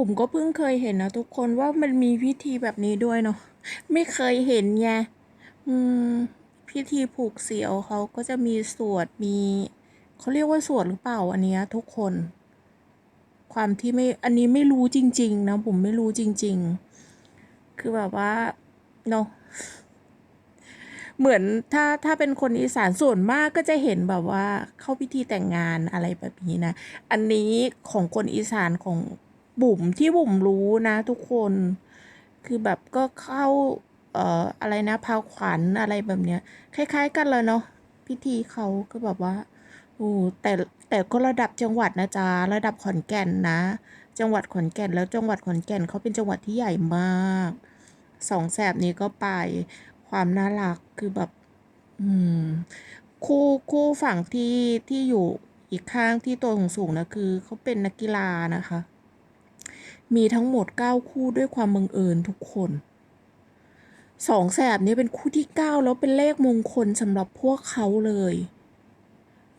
บุ๋มก็เพิ่งเคยเห็นนะทุกคนว่ามันมีพิธีแบบนี้ด้วยเนาะไม่เคยเห็นไงอืมพิธีผูกเสียวเขาก็จะมีสวดมีเขาเรียกว่าสวดหรือเปล่าอันเนี้ยทุกคน ความที่ไม่อันนี้ไม่รู้จริง ๆ นะผมไม่รู้จริง ๆ คือแบบว่าเนาะเหมือนถ้าถ้าเป็นคนอีสานส่วนมากก็จะเห็นแบบว่าเข้าพิธีแต่งงานอะไรแบบนี้นะ อันนี้ของคนอีสานของ บุ๋มที่บุ๋มรู้นะทุกคน คือแบบก็เข้า เอ่ออะไรนะพาวขวัญอะไรแบบเนี้ย คล้าย ๆ กันเลยเนาะพิธีเขาก็แบบว่าโอ้แต่แต่ก็ระดับจังหวัดนะจ๊ะระดับขอนแก่นนะ จังหวัดขอนแก่นแล้วจังหวัดขอนแก่นเขาเป็นจังหวัดที่ใหญ่มากสองแสบนี้ก็ไปความน่ารักคือแบบ อืม คู่คู่ฝั่งที่ที่อยู่อีกข้างที่ตัวสูงๆนะคือเขาเป็นนักกีฬานะคะ มีทั้งหมดเก้าคู่ด้วยความบังเอิญทุกคนสองแสบนี้เป็นคู่ที่เก้าแล้วเป็นเลขมงคลสำหรับพวกเขาเลย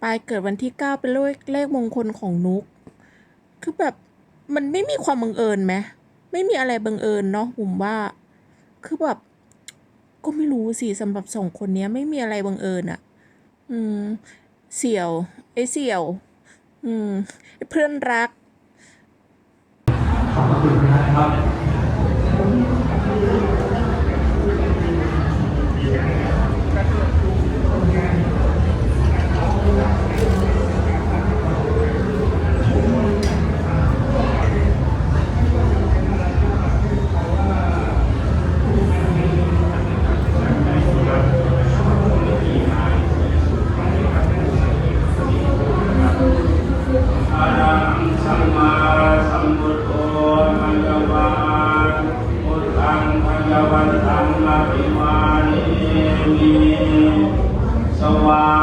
ปลายเกิดวันที่เก้าเป็นเลขเลขมงคลของนุก คือแบบมันไม่มีความบังเอิญไหมไม่มีอะไรบังเอิญเนาะผมว่า คือแบบ ก็ไม่รู้สิสำหรับสองคนเนี้ยไม่มีอะไรบังเอิญอะ่ะอืม เสี่ยวไอ้เสี่ยว อืมเพื่อนรัก คุ